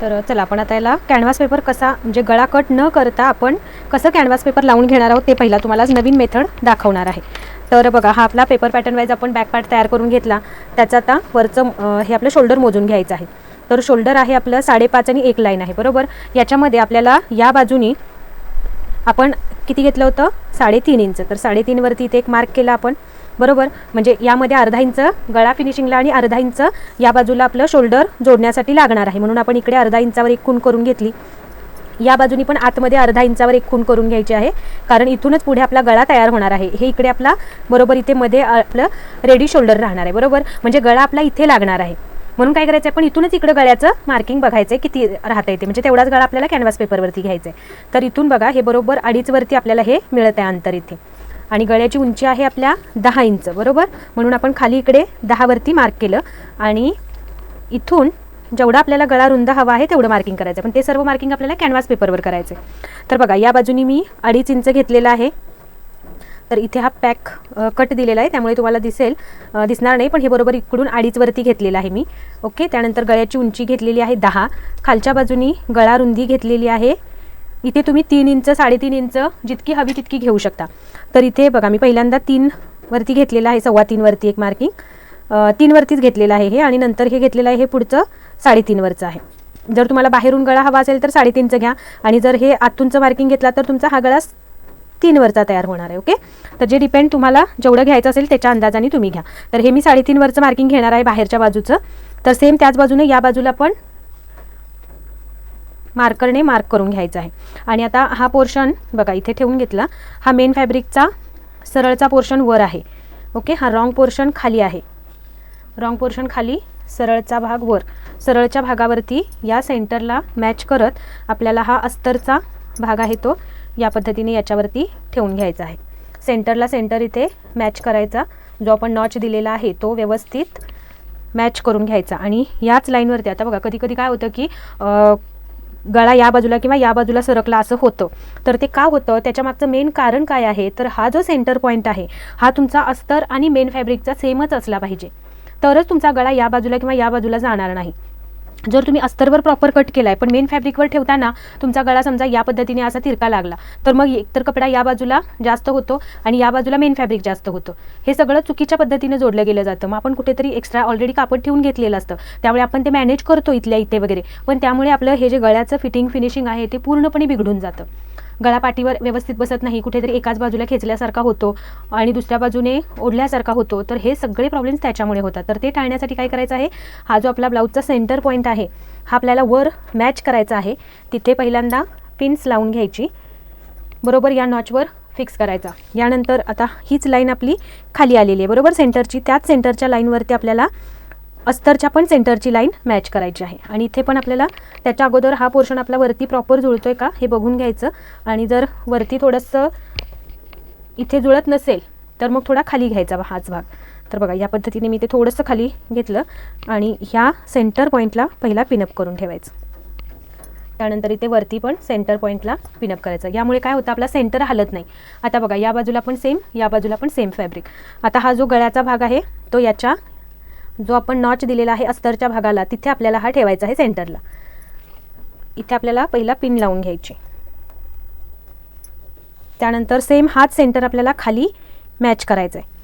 तर चला आपण आता याला कॅनव्हास पेपर कसा म्हणजे गळा कट न करता आपण कसं कॅनव्हास पेपर लावून घेणार आहोत ते पहिला तुम्हाला नवीन मेथड दाखवणार आहे. तर बघा हा आपला पेपर पॅटर्न वाईज आपण बॅक पार्ट तयार करून घेतला. त्याचं आता वरचं हे आपलं शोल्डर मोजून घ्यायचं आहे. तर शोल्डर आहे आपलं साडेपाच आणि एक लाईन आहे बरोबर? याच्यामध्ये आपल्याला या बाजूनी आपण किती घेतलं होतं? साडेतीन इंच. तर साडेतीनवरती इथे एक मार्क केला आपण. बरोबर? म्हणजे यामध्ये अर्धा इंच गळा फिनिशिंगला आणि अर्धा इंच या बाजूला आपलं शोल्डर जोडण्यासाठी लागणार आहे. म्हणून आपण इकडे अर्धा इंचावर एक खूण करून घेतली. या बाजूनी पण आतमध्ये अर्धा इंचावर एक खूण करून घ्यायची आहे. कारण इथूनच पुढे आपला गळा तयार होणार आहे. हे इकडे आपला बरोबर इथे मध्ये आपलं रेडी शोल्डर राहणार आहे. बरोबर? म्हणजे गळा आपला इथे लागणार आहे. म्हणून काय करायचं आहे पण इथूनच इकडे गळ्याचं मार्किंग बघायचं आहे किती राहता येते म्हणजे तेवढाच गळा आपल्याला कॅनव्हास पेपरवरती घ्यायचं आहे तर इथून बघा हे बरोबर अडीचवरती आपल्याला हे मिळत आहे अंतर इथे. आणि गळ्याची उंची आहे आपल्या दहा इंच बरोबर? म्हणून आपण खाली इकडे दहावरती मार्क केलं. आणि इथून जेवढा आपल्याला गळा रुंद हवा आहे तेवढं मार्किंग करायचं पण ते सर्व मार्किंग आपल्याला कॅनव्हास पेपरवर करायचं आहे तर बघा या बाजूनी मी अडीच इंच घेतलेलं आहे. तर इथे हा पॅक कट दिलेला आहे. त्यामुळे तुम्हाला दिसेल दिसणार नाही पण हे बरोबर इकडून अडीचवरती घेतलेलं आहे मी. ओके त्यानंतर गळ्याची उंची घेतलेली आहे दहा. खालच्या बाजूनी गळा रुंदी घेतलेली आहे. इथे तुम्ही तीन इंच साडेतीन इंच जितकी हवी तितकी घेऊ शकता. तर इथे बघा मी पहिल्यांदा तीनवरती घेतलेलं आहे सव्वा तीनवरती एक मार्किंग तीनवरतीच घेतलेलं आहे हे आणि नंतर हे घेतलेलं आहे हे पुढचं साडेतीनवरचं आहे. जर तुम्हाला बाहेरून गळा हवा असेल तर साडेतीनचं घ्या आणि जर हे आतूनचं मार्किंग घेतला तर तुमचा हा गळा तीनवरचा तयार होणार आहे ओके? तर जे डिपेंड तुम्हाला जेवढं घ्यायचं असेल त्याच्या अंदाजाने तुम्ही घ्या. तर हे मी साडेतीनवरचं मार्किंग घेणार आहे बाहेरच्या बाजूचं. तर सेम त्याच बाजूने या बाजूला पण मार्करने मार्क करून घ्यायचा आहे. आणि आता हा पोर्शन बघा इथे ठेवून घेतला. हा मेन फॅब्रिकचा सरळचा पोर्शन वर आहे. ओके? हा रॉंग पोर्शन खाली आहे. रॉंग पोर्शन खाली सरळचा भाग वर. सरळच्या भागावरती या सेंटरला मॅच करत आपल्याला हा अस्तरचा भाग आहे तो. या पद्धतीने याच्यावरती ठेवून घ्यायचा आहे. सेंटरला सेंटर इथे मॅच करायचा. जो आपण नॉच दिलेला आहे तो व्यवस्थित मॅच करून घ्यायचा. आणि याच लाईनवरती आता बघा कधी कधी काय होतं की गळा या बाजूला किंवा या बाजूला सरकला असं होतं. तर ते का होतं? त्याच्यामागचं मेन कारण काय आहे? तर हा जो सेंटर पॉईंट आहे हा तुमचा अस्तर आणि मेन फॅब्रिकचा सेमच असला पाहिजे. तरच तुमचा गळा या बाजूला किंवा या बाजूला जाणार नाही. जर तुम्ही अस्तरवर प्रॉपर कट केला आहे पण मेन फॅब्रिकवर ठेवताना तुमचा गळा समजा या पद्धतीने असा तिरका लागला तर मग एकतर कपडा या बाजूला जास्त होतो आणि या बाजूला मेन फॅब्रिक जास्त होतं. हे सगळं चुकीच्या पद्धतीने जोडलं गेलं जातं. मग आपण कुठेतरी एक्स्ट्रा ऑलरेडी कापड ठेवून घेतलेलं असतं. त्यामुळे आपण ते मॅनेज करतो इथल्या इथे वगैरे. पण त्यामुळे आपलं हे जे गळ्याचं फिटिंग फिनिशिंग आहे ते पूर्णपणे बिघडून जातं. गळापाठीवर व्यवस्थित बसत नाही कुठेतरी एकाच बाजूला खेचल्यासारखा होतो आणि दुसऱ्या बाजूने ओढल्यासारखा होतो. तर हे सगळे प्रॉब्लेम्स त्याच्यामुळे होतात. तर ते टाळण्यासाठी काय करायचं आहे? हा जो आपला ब्लाऊजचा सेंटर पॉईंट आहे हा आपल्याला वर मॅच करायचा आहे. तिथे पहिल्यांदा पिन्स लावून घ्यायची. बरोबर या नॉचवर फिक्स करायचा. यानंतर आता हीच लाईन आपली खाली आलेली आहे. बरोबर? सेंटरची त्याच सेंटरच्या लाईनवरती आपल्याला अस्तरच्या पण सेंटरची लाईन मॅच करायची आहे. आणि इथे पण आपल्याला त्याच्या अगोदर हा पोर्शन आपला वरती प्रॉपर जुळतो आहे का हे बघून घ्यायचं. आणि जर वरती थोडंसं इथे जुळत नसेल तर मग थोडा खाली घ्यायचा हाच भाग. तर बघा या पद्धतीने मी ते थोडंसं खाली घेतलं आणि ह्या सेंटर पॉईंटला पहिला पिनअप करून ठेवायचं. त्यानंतर इथे वरती पण सेंटर पॉईंटला पिनअप करायचं. यामुळे काय होतं आपला सेंटर हलत नाही. आता बघा या बाजूला पण सेम या बाजूला पण सेम फॅब्रिक आता हा जो गळ्याचा भाग आहे तो याच्या जो आपण नॉच दिलेला आहे अस्तरच्या भागाला तिथे आपल्याला हा ठेवायचा आहे सेंटरला इथे आपल्याला पहिला पिन लावून घ्यायची. त्यानंतर सेम हाच सेंटर आपल्याला खाली मॅच करायचा आहे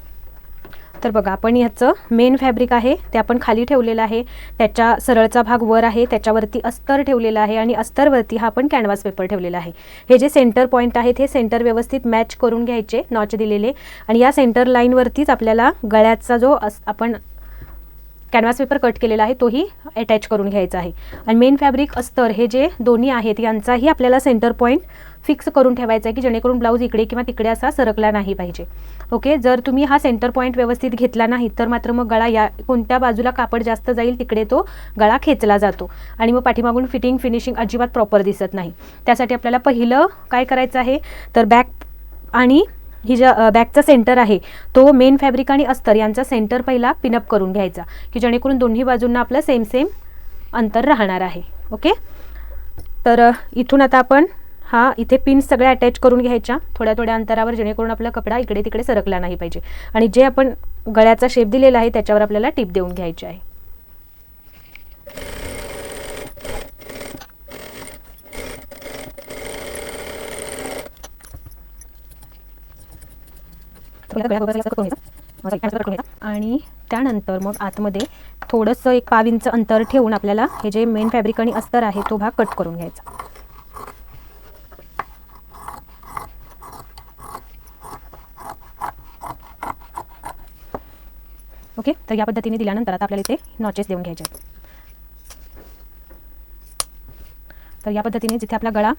तर बघा आपण ह्याचं मेन फॅब्रिक आहे ते आपण खाली ठेवलेलं आहे. त्याच्या सरळचा भाग वर आहे त्याच्यावरती अस्तर ठेवलेला आहे आणि अस्तरवरती हा आपण कॅनव्हास पेपर ठेवलेला आहे. हे जे सेंटर पॉईंट आहेत हे सेंटर व्यवस्थित मॅच करून घ्यायचे नॉच दिलेले. आणि या सेंटर लाईनवरतीच आपल्याला गळ्याचा जो अस आपण कॅनव्हास पेपर कट केलेला आहे तोही अटॅच करून घ्यायचा आहे. आणि मेन फॅब्रिक अस्तर हे जे दोन्ही आहेत यांचाही आपल्याला सेंटर पॉईंट फिक्स करून ठेवायचा आहे की जेणेकरून ब्लाऊज इकडे किंवा तिकडे असा सरकला नाही पाहिजे. ओके जर तुम्ही हा सेंटर पॉईंट व्यवस्थित घेतला नाही तर मात्र मग गळा या कोणत्या बाजूला कापड जास्त जाईल तिकडे तो गळा खेचला जातो. आणि मग पाठीमागून फिटिंग फिनिशिंग अजिबात प्रॉपर दिसत नाही. त्यासाठी आपल्याला पहिलं काय करायचं आहे? तर बॅक आणि ही ज्या बॅकचा सेंटर आहे तो मेन फॅब्रिक आणि अस्तर यांचा सेंटर पहिला पिनअप करून घ्यायचा की जेणेकरून दोन्ही बाजूंना आपलं सेम सेम अंतर राहणार आहे. ओके? तर इथून आता आपण हा इथे पिन्स सगळ्या अटॅच करून घ्यायच्या थोड्या थोड्या अंतरावर जेणेकरून आपला कपडा इकडे तिकडे सरकला नाही पाहिजे. आणि जे आपण गळ्याचा शेप दिलेला आहे त्याच्यावर आपल्याला टिप देऊन घ्यायची आहे थोडं गळ्या बरोबर असं करून घ्यायचं. असं असं करून घ्यायचं. आणि त्यानंतर मग आतमध्ये थोडंसं एक पाव इंच अंतर ठेवून आपल्याला हे जे मेन फॅब्रिक आणि अस्तर आहे तो भाग कट करून घ्यायचा. ओके? तर या पद्धतीने दिल्यानंतर आता आपल्याला इथे नॉचेस देऊन घ्यायचे आहेत. तर या पद्धतीने जिथे आपला गळा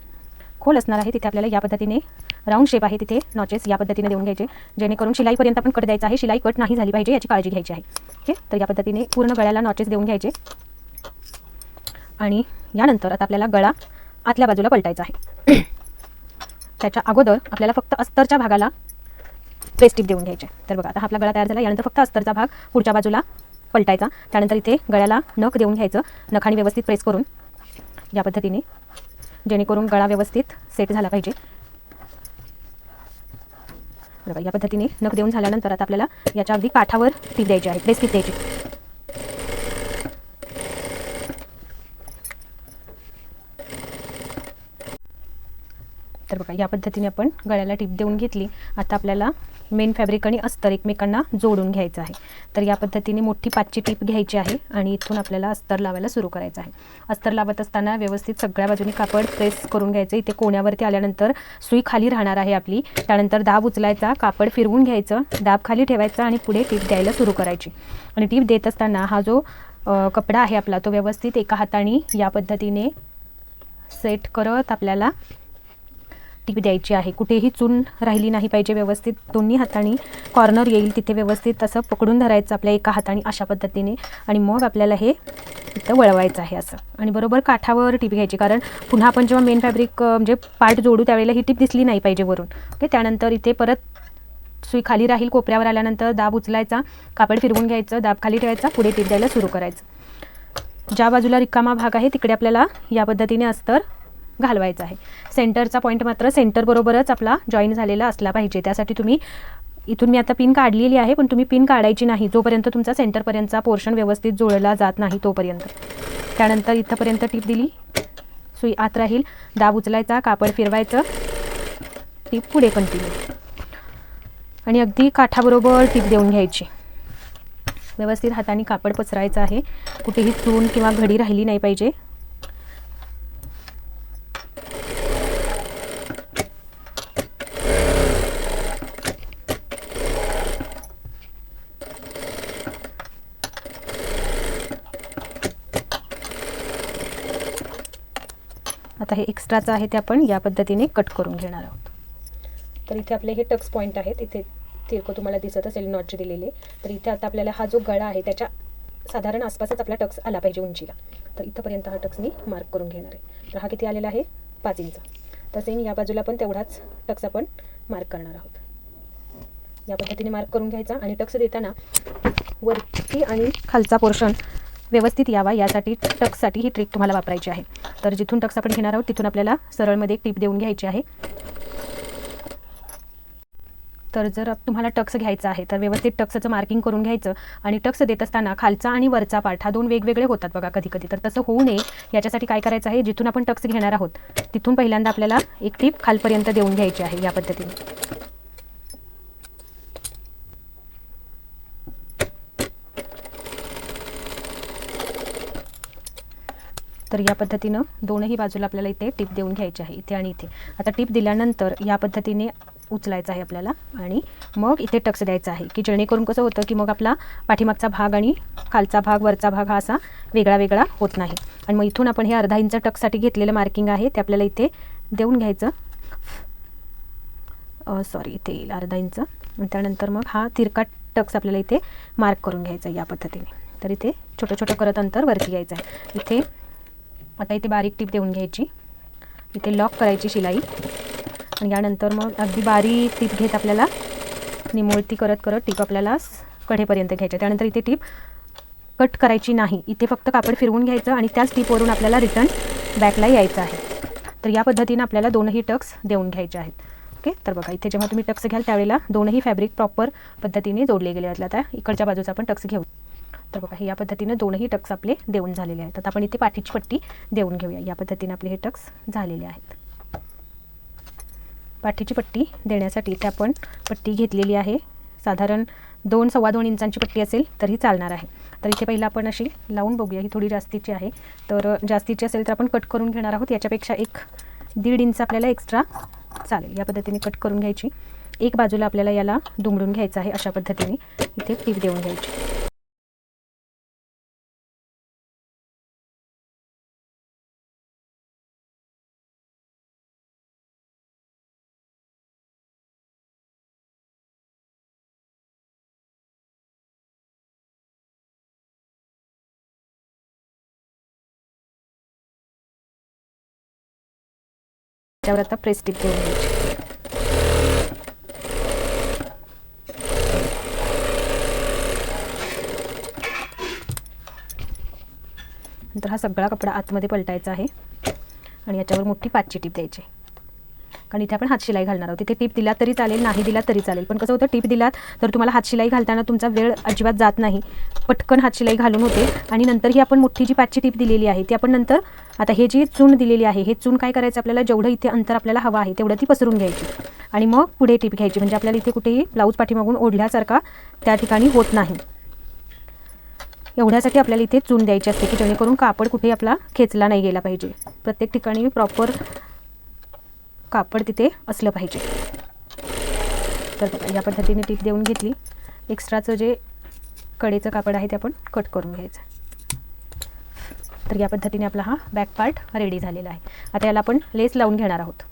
खोल असणार आहे तिथे आपल्याला या पद्धतीने राऊंड शेप आहे तिथे. नॉचेस या पद्धतीने देऊन घ्यायचे. जेणेकरून शिलाईपर्यंत आपण कट द्यायचा आहे. शिलाई कट नाही झाली पाहिजे याची काळजी घ्यायची आहे. ओके तर या पद्धतीने पूर्ण गळ्याला नॉचेस देऊन घ्यायचे. आणि यानंतर आता आपल्याला गळा आतल्या बाजूला पलटायचा आहे. त्याच्या अगोदर आपल्याला फक्त अस्तरच्या भागाला प्रेस्टिप देऊन घ्यायचे. तर बघा आता आपला गळा तयार झाला. यानंतर फक्त अस्तरचा भाग पुढच्या बाजूला पलटायचा. त्यानंतर इथे गळ्याला नख देऊन घ्यायचं. नखाने व्यवस्थित प्रेस करून या पद्धतीने जेणेकरून गळा व्यवस्थित सेट झाला पाहिजे. बघा या पद्धतीने नख देऊन झाल्यानंतर आता आपल्याला याच्या अगदी काठावर टीप द्यायची आहे. प्रेस टीप द्यायची. तर बघा या पद्धतीने आपण गळ्याला टीप देऊन घेतली. आता आपल्याला मेन फॅब्रिक आणि अस्तर एकमेकांना जोडून घ्यायचं आहे. तर या पद्धतीने मोठी पाचची टीप घ्यायची आहे आणि इथून आपल्याला अस्तर लावायला सुरू करायचं आहे. अस्तर लावत असताना व्यवस्थित सगळ्या बाजूनी कापड प्रेस करून घ्यायचं. इथे कोण्यावरती आल्यानंतर सुई खाली राहणार आहे आपली. त्यानंतर दाब उचलायचा कापड फिरवून घ्यायचं दाब खाली ठेवायचा आणि पुढे टीप द्यायला सुरू करायची. आणि टीप देत असताना हा जो कपडा आहे आपला तो व्यवस्थित एका हाताने या पद्धतीने सेट करत आपल्याला टीप द्यायची आहे. कुठेही चून राहिली नाही पाहिजे व्यवस्थित. दोन्ही हाताने कॉर्नर येईल तिथे व्यवस्थित असं पकडून धरायचं आपल्या एका हाताने अशा पद्धतीने. आणि मग आपल्याला हे इथं वळवायचं आहे असं. आणि बरोबर काठावर टीप घ्यायची. कारण पुन्हा आपण जेव्हा मेन फॅब्रिक म्हणजे पार्ट जोडू त्यावेळेला ही टीप दिसली नाही पाहिजे वरून. ओके त्यानंतर इथे परत सुई खाली राहील कोपऱ्यावर आल्यानंतर दाब उचलायचा कापड फिरवून घ्यायचं दाब खाली ठेवायचा पुढे टीप द्यायला सुरू करायचं. ज्या बाजूला रिकामा भाग आहे तिकडे आपल्याला या पद्धतीने अस्तर घालवायचं आहे. सेंटरचा पॉईंट मात्र सेंटर बरोबरच आपला जॉईन झालेला असला पाहिजे. त्यासाठी तुम्ही इथून मी आता पिन काढलेली आहे पण तुम्ही पिन काढायची नाही. जोपर्यंत तुमचा सेंटरपर्यंतचा पोर्शन व्यवस्थित जोडला जात नाही तोपर्यंत. त्यानंतर इथंपर्यंत टीप दिली. सुई आत राहील. दाब उचलायचा कापड फिरवायचं. टीप पुढे कंटिन्यू आणि अगदी काठाबरोबर टीप देऊन घ्यायची. व्यवस्थित हाताने कापड पसरायचं आहे. कुठेही चून किंवा घडी राहिली नाही पाहिजे. आहे हे एक्स्ट्राचं आहे ते आपण या पद्धतीने कट करून घेणार आहोत. तर इथे आपले हे टक्स पॉईंट आहेत इथे तिरकं तुम्हाला दिसत असेल नॉटचे दिलेले. तर इथे आता आपल्याला हा जो गळा आहे त्याच्या साधारण आसपासच आपला टक्स आला पाहिजे उंचीला. तर इथंपर्यंत हा टक्स मी मार्क करून घेणार आहे. तर हा किती आलेला आहे? पाच इंच. तर सेम या बाजूला पण तेवढाच टक्स आपण मार्क करणार आहोत. या पद्धतीने मार्क करून घ्यायचा आणि टक्स देताना वरती आणि खालचा पोर्शन व्यवस्थित यावा. यासाठी टक्ससाठी ही ट्रिक तुम्हाला वापरायची आहे. तर जिथून टक्स आपण घेणार आहोत तिथून आपल्याला सरळमध्ये एक टीप देऊन घ्यायची आहे. तर जर तुम्हाला टक्स घ्यायचा आहे तर व्यवस्थित टक्सचं मार्किंग करून घ्यायचं आणि टक्स देत असताना खालचा आणि वरचा पाठ हा दोन वेगवेगळे होतात बघा कधी कधी तर तसं होऊ नये. याच्यासाठी काय करायचं आहे जिथून आपण टक्स घेणार आहोत तिथून पहिल्यांदा आपल्याला एक टीप खालपर्यंत देऊन घ्यायची आहे या पद्धतीने. तर या पद्धतीनं दोनही बाजूला आपल्याला इथे टीप देऊन घ्यायची आहे इथे आणि इथे. आता टीप दिल्यानंतर या पद्धतीने उचलायचं आहे आपल्याला आणि मग इथे टक्स द्यायचा आहे की जेणेकरून कसं होतं की मग आपला पाठीमागचा भाग आणि खालचा भाग वरचा भाग हा असा वेगळा वेगळा होत नाही. आणि मग इथून आपण हे अर्धा इंच टक्ससाठी घेतलेलं मार्किंग आहे ते आपल्याला इथे देऊन घ्यायचं. सॉरी इथे येईल अर्धा इंच. आणि त्यानंतर मग हा तिरका टक्स आपल्याला इथे मार्क करून घ्यायचा आहे या पद्धतीने. तर इथे छोटं छोटं करत अंतर वरती यायचं आहे. इथे आता इथे बारीक टीप देऊन घ्यायची. इथे लॉक करायची शिलाई. आणि यानंतर मग अगदी बारीक टीप घेत आपल्याला निमोळती करत करत टीप आपल्याला कढेपर्यंत कडेपर्यंत घ्यायची. त्यानंतर इथे टीप कट करायची नाही. इथे फक्त कापड फिरवून घ्यायचं आणि त्याच टीपवरून आपल्याला रिटर्न बॅकला यायचं आहे. तर या पद्धतीनं आपल्याला दोनही टक्स देऊन घ्यायचे आहेत. ओके? तर बघा इथे जेव्हा तुम्ही टक्स घ्याल त्यावेळेला दोनही फॅब्रिक प्रॉपर पद्धतीने जोडले गेले आहेत. आता इकडच्या बाजूचा आपण टक्स घेऊ. तर बघा हे या पद्धतीनं दोनही टक्स आपले देऊन झालेले आहेत. आता आपण इथे पाठीची पट्टी देऊन घेऊया. या पद्धतीने आपले हे टक्स झालेले आहेत. पाठीची पट्टी देण्यासाठी इथे आपण पट्टी घेतलेली आहे. साधारण दोन सव्वा दोन इंचांची पट्टी असेल तरी चालणार आहे. तर इथे पहिलं आपण अशी लावून बघूया. ही थोडी जास्तीची आहे. तर जास्तीची असेल तर आपण कट करून घेणार आहोत. याच्यापेक्षा एक दीड इंच आपल्याला एक्स्ट्रा चालेल. या पद्धतीने कट करून घ्यायची. एक बाजूला आपल्याला याला दुमडून घ्यायचं आहे अशा पद्धतीने. इथे टीप देऊन घ्यायची. त्यावर आता प्रेस टीप देऊन घ्यायची. नंतर हा सगळा कपडा आतमध्ये पलटायचा आहे. आणि याच्यावर मोठी पाचची टीप द्यायची. कारण इथे आपण हातशिलाई घालणार आहोत. तिथे टीप दिला तरी चालेल नाही दिला तरी चालेल. पण कसं होतं टीप दिलात तर तुम्हाला हातशिलाई घालताना तुमचा वेळ अजिबात जात नाही. पटकन हातशिलाई घालून होते. आणि नंतर ही आपण मोठी जी पाचची टीप दिलेली आहे ती आपण नंतर आता हे जी चून दिलेली आहे हे चून काय करायचं आपल्याला? जेवढं इथे अंतर आपल्याला हवं आहे तेवढं ती पसरून घ्यायची. आणि मग पुढे टीप घ्यायची. म्हणजे आपल्याला इथे कुठेही ब्लाऊज पाठीमागून ओढल्यासारखा त्या ठिकाणी होत नाही. एवढ्यासाठी आपल्याला इथे चून द्यायची असते की जेणेकरून कापड कुठेही आपला खेचला नाही गेला पाहिजे. प्रत्येक ठिकाणी प्रॉपर कापड तिथे असलं पाहिजे. तर बघा या पद्धतीने टीप देऊन घेतली. एक्स्ट्राचं जे कडेचं कापड आहे ते आपण कट करून घ्यायचं. तर या पद्धतीने आपला हा बॅक पार्ट रेडी झालेला आहे. आता याला आपण लेस लावून घेणार आहोत.